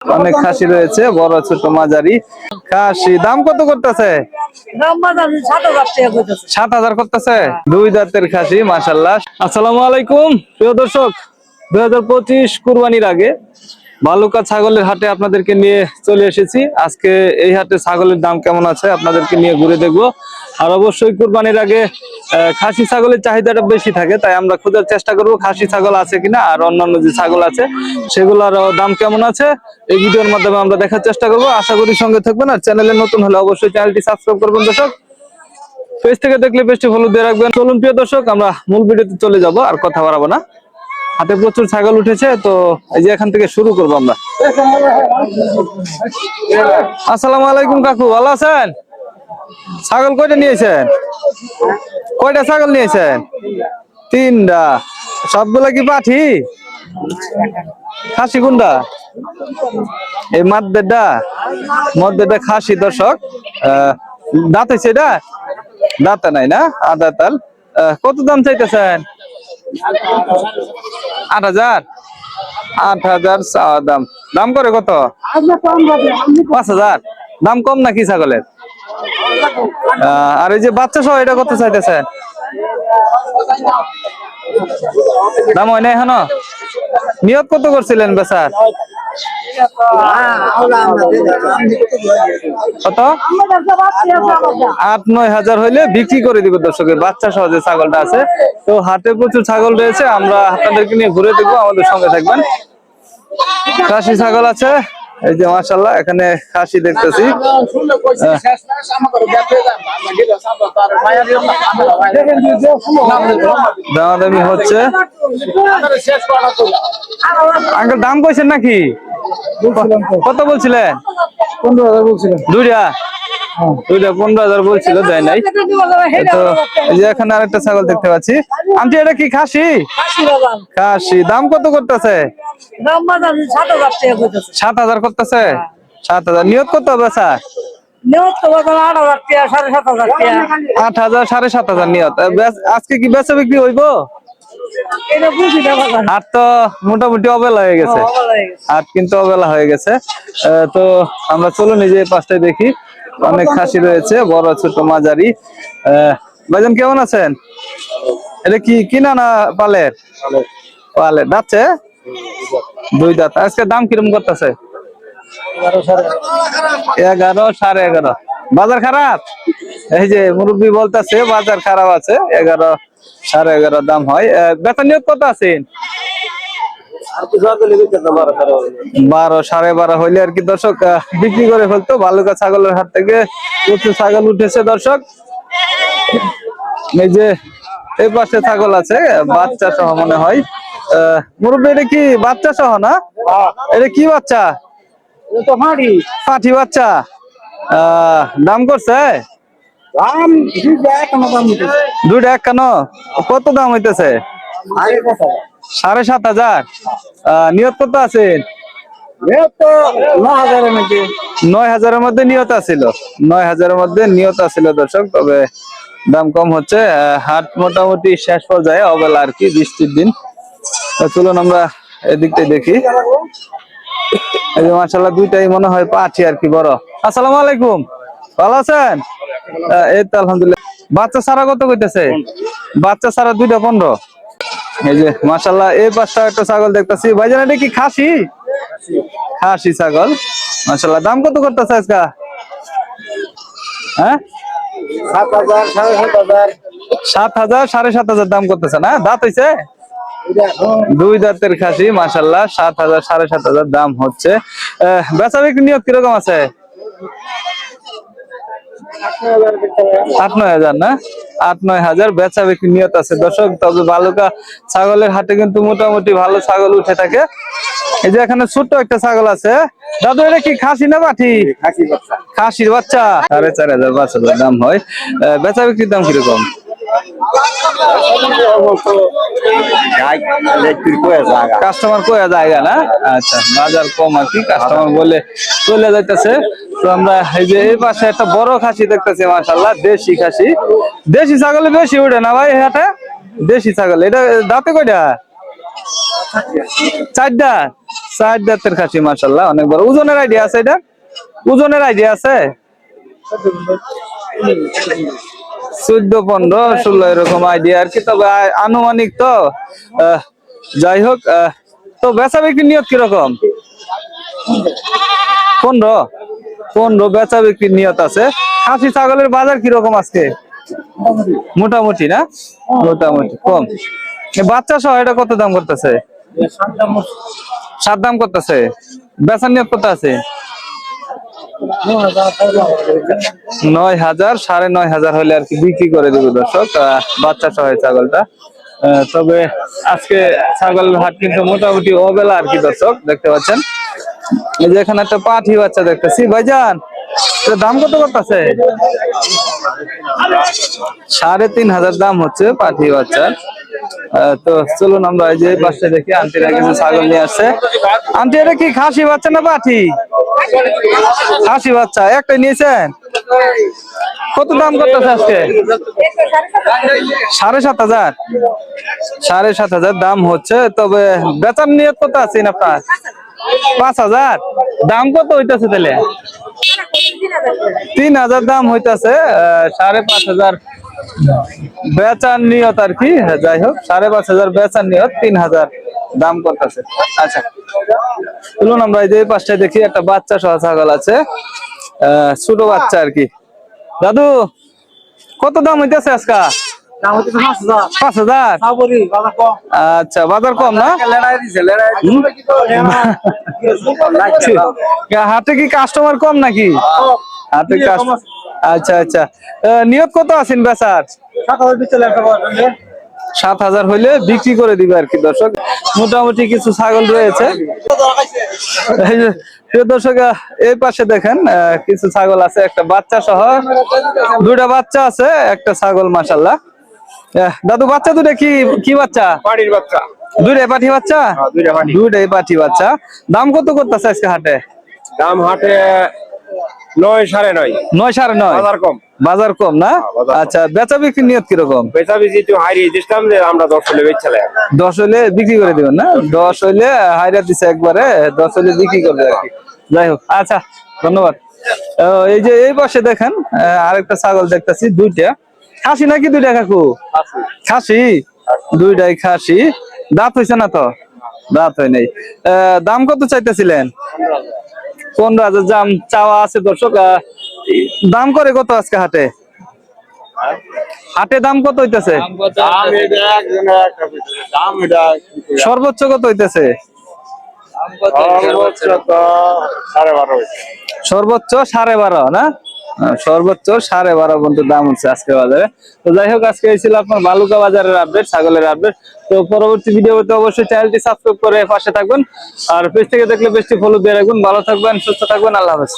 অনেক খাসি রয়েছে বড় ছোট মাঝারি খাসি। দাম কত করতেছে? সাত হাজার করতেছে। দুই দাঁতের খাসি মাসাল্লাহ আসসালামু আলাইকুম। প্রিয় দর্শক দুই হাজার পঁচিশ কুরবানির আগে বালুকা ছাগলের হাটে আপনাদেরকে নিয়ে চলে এসেছি। আজকে এই হাটে ছাগলের দাম কেমন আছে আপনাদেরকে নিয়ে ঘুরে দেখব। আর অবশ্যই কুরবানির আগে খাসি ছাগলের চাহিদাটা বেশি থাকে, তাই আমরা খোঁজার চেষ্টা করব খাসি ছাগল আছে কিনা আর অন্যান্য যে ছাগল আছে, সেগুলোর দাম কেমন আছে, এই ভিডিওর মাধ্যমে আমরা দেখার চেষ্টা করব। আশা করি সঙ্গে থাকবেন আর চ্যানেলে নতুন হলে অবশ্যই চ্যানেলটি সাবস্ক্রাইব করবেন দর্শক। পেজ থেকে দেখলে পেজটি ফলো দিয়ে রাখবেন। চলুন প্রিয় দর্শক, আমরা মূল ভিডিওতে চলে যাব, আর কথা বাড়াবো না। হাতে প্রচুর ছাগল উঠেছে, তো এই যে এখান থেকে শুরু করব আমরা। আসসালামু আলাইকুম কাকু, ভালো আছেন? ছাগল কয়টা নিয়েছেন? কয়টা ছাগল নিয়েছেন? তিনটা। সবগুলা কি পাঠি? খাসি কোনটা? এই মাদ্দেরটা মধ্যেটা খাসি, দর্শক। দাঁত হয়েছে এটা? দাঁতে নাই না? আদা তাল। কত দাম চাইতেছেন? আট হাজার? আট হাজার দাম। দাম করে কত? পাঁচ হাজার। দাম কম নাকি ছাগলের? আর এই যে বাচ্চা সহ এটা কত চাইতেছেন? দাম হয় না কত করছিলেন কত? আট, নয় হাজার হইলে বিক্রি করে দিব দর্শকের বাচ্চা সহ যে ছাগলটা আছে। তো হাটে প্রচুর ছাগল রয়েছে, আমরা আপনাদেরকে নিয়ে ঘুরে দেখব, আমাদের সঙ্গে থাকবেন। খাসি ছাগল আছে। এই যে মাসাল্লাহ এখানে খাসি দেখতেছি। দামাদামি হচ্ছে। আঙ্কেল দাম কইছেন নাকি? কত বলছিলেন? পনেরো হাজার বলছিলেন দুইটা? দুইটা পনেরো হাজার বলছিল দেয় নাই। তো যে এখানে আরেকটা ছাগল দেখতে পাচ্ছি। আন্টি এটা কি খাসি? খাসি দাম কত করতেছে? সাত হাজার করতেছে। সাত হাজার নিয়ত কত বেচা আট হাজার সাড়ে সাত হাজার নিয়ত। আজকে কি বেচা বিক্রি হইব? হাট তো মোটামুটি অবেলা হয়ে গেছে। হাট কিন্তু অবেলা হয়ে গেছে। তো আমরা চলো নিজে পাঁচটায় দেখি। অনেক খাসি রয়েছে, বড় ছোট মাঝারি। ভাইজান কেমন আছেন? এটা কি কিনা না পালের? পালের। যাচ্ছে দুই দাঁত। আজকে দাম কিরম করতেছে? এগারো সাড়ে এগারো। বাজার খারাপ? এই যে মুরব্বী বলতেছে, বাজার খারাপ আছে। এগারো সাড়ে এগারো দাম হয়। বেতন নিয়োগ কত আছেন বারো, সাড়ে বারো হইলে আর কি দর্শক বিক্রি করে ফেলতো। বালুকা ছাগলের হাট থেকে প্রচুর ছাগল উঠেছে দর্শক। এই যে এই পাশে ছাগল আছে, বাচ্চা সহ মনে হয়। এটা কি বাচ্চা না? এটা কি বাচ্চা? বাচ্চা। দাম করছে? এক কেন কত দাম হইতেছে? সাড়ে সাত হাজার। নিয়ত কত আছে? নয় হাজারের মধ্যে। নিয়ত আছিল। নয় হাজারের মধ্যে নিয়ত আছিল দর্শক তবে দাম কম হচ্ছে। হাট মোটামুটি শেষ পর্যায়ে অবেলা আর কি বৃষ্টির দিন। চলুন আমরা এদিকটাই দেখি। এই যে মাসাল্লাহ দুইটাই মনে হয় পাঠি আর কি বড়। আসসালামু আলাইকুম। ভালো আছেন? এই তো আলহামদুলিল্লাহ। বাচ্চা সারা কত কইতেছে? বাচ্চা সারা দুইটা পনেরো। এই যে মাসাল্লাহ এই পাঁচটা একটা ছাগল দেখতেছি। ভাইজান এটা কি খাসি? খাসি ছাগল। মাসাল্লাহ দাম কত করতেছে আজকে? হ্যাঁ? সাত হাজার সাড়ে সাত হাজার। দাম করতেছে না? দাঁত হইছে? দুই দাঁতের খাসি মাসাল্লাহ সাত হাজার সাড়ে সাত হাজার দাম হচ্ছে। বেচা বিক্রি নিয়োগ কীরকম আছে? আট নয় হাজার না? আট নয় হাজার বেচা বিক্রি নিয়ত আছে। দর্শক তবে বালুকা ছাগলের হাটে কিন্তু মোটামুটি ভালো ছাগল উঠে থাকে। এই যে এখানে ছোট্ট একটা ছাগল আছে। দাদু এটা কি খাসি না পাঠি খাসির বাচ্চা। সাড়ে চার হাজার পাঁচ হাজার দাম হয়। বেচা বিক্রির দাম কীরকম? কাস্টমার কয়া জায়গা না? আচ্ছা বাজার কম আর কি কাস্টমার বলে চলে যাইতেছে। তো আমরা এই যে এই পাশে একটা বড় খাসি দেখতেছি মাশাল্লাহ দেশি খাসি। দেশি ছাগলে বেশি উঠে না ভাই হাটে? দেশি ছাগল, এটা দাঁতে কয়টা? চারটা। চার দাঁতের খাসি মাসাল্লাহ অনেক বড়। ওজনের আইডিয়া আছে এটা? ওজনের আইডিয়া আছে? চোদ্দ পনেরো ষোলো এরকম আইডিয়া আর কি। তবে আনুমানিক তো যাই হোক তো বেচা বিক্রি নিয়ত কীরকম? পনেরো পনেরো বেচা বিক্রির নিয়ত আছে। খাসি ছাগলের বাজার কীরকম আজকে? মোটামুটি না? মোটামুটি কম। বাচ্চা সহ এটা কত দাম করতেছে? সাত দাম করতেছে। বেচার নিয়ত কত আছে? নয় হাজার, সাড়ে নয় হাজার হলে আর কি বিক্রি করে দেবে দর্শক। বাচ্চা সহ ছাগলটা। তবে আজকে ছাগলের হাট কিন্তু মোটামুটি অবেলা আর কি দর্শক, দেখতে পাচ্ছেন। এই যে এখানে একটা পাঠি বাচ্চা দেখতেছি। ভাইজান দাম কত করতেছে? সাড়ে তিন হাজার দাম হচ্ছে পাঠি বাচ্চার তো চলুন আমরা এই যে পাশে দেখি। আন্টিরা কিছু ছাগল নিয়ে আসছে। আন্টি, এটা কি খাসি বাচ্চা না পাঠি? খাসি বাচ্চা একটা নিয়েছেন? কত দাম করতেছে আজকে? সাড়ে সাত হাজার। সাড়ে সাত হাজার দাম হচ্ছে, তবে বেচার নিয়ত কত আছে আপনার পাঁচ হাজার। দাম কত হইতেছে তাহলে? তিন হাজার দাম হইতাছে সাড়ে পাঁচ হাজার। বেচার নিয়ত আর কি, যাই হোক, সাড়ে পাঁচ হাজার বেচার নিয়ত তিন হাজার। দাম করতেছে। আচ্ছা। চলুন আমরা এই পাশটায় দেখি একটা বাচ্চা সহ ছাগল আছে। ছোট বাচ্চা আর কি। দাদু কত দাম হইতেছে আজকা? পাঁচ হাজার। আচ্ছা বাজার কম না? হাটে কি কাস্টমার কম নাকি? হাটে আচ্ছা আচ্ছা। নিয়ত কত আছেন বেচার? সাত হাজার হইলে বিক্রি করে দিবে আর কি দর্শক। মোটামুটি কিছু ছাগল রয়েছে। এই যে, প্রিয় দর্শক এই পাশে দেখেন কিছু ছাগল আছে একটা বাচ্চা সহ। দুইটা বাচ্চা আছে একটা ছাগল মাসাল্লাহ দাদু বাচ্চা দুটা কি কি বাচ্চা? বাড়ির বাচ্চা। দুইটাই পাঠি বাচ্চা? পাঠি। দুইটাই পাঠি বাচ্চা। দাম কত করতেছে আজকে হাটে? দাম হাটে নয় সাড়ে নয়। নয় সাড়ে নয়? বাজার কম। বাজার কম না? আচ্ছা বেচা বিক্রি নিয়ত কীরকম? বেচা যে আমরা দশ হলে বেচছিলাম দশ বিক্রি করে দিবেন না? দশ হাইরা দিছে একবারে দশ বিক্রি করবে আর কি। যাই হোক আচ্ছা ধন্যবাদ। এই যে এই পাশে দেখেন আরেকটা ছাগল দেখতেছি দুইটা। খাসি নাকি দুইটা কাকু? খাসি। দুইটাই খাসি। দাঁত হইছে না তো? দাঁত হয় নাই। আহ, দাম কত চাইতেছিলেন? পনেরো হাজার দাম চাওয়া আছে দর্শক দাম করে কত আজকে হাটে? হাটে দাম কত হইতেছে? সর্বোচ্চ কত হইতেছে? সর্বোচ্চ সাড়ে বারো না? সর্বোচ্চ সাড়ে বারো পর্যন্ত দাম হচ্ছে আজকে বাজারে। তো যাই হোক, আজকে ছিল আপনার বালুকা বাজারের আপডেট ছাগলের আপডেট তো পরবর্তী ভিডিওতে অবশ্যই চ্যানেলটি সাবস্ক্রাইব করে পাশে থাকবেন। আর পেজ থেকে দেখলে পেজটি ফলো দিয়ে রাখবেন। ভালো থাকবেন, সুস্থ থাকবেন, আল্লাহ হাফেজ।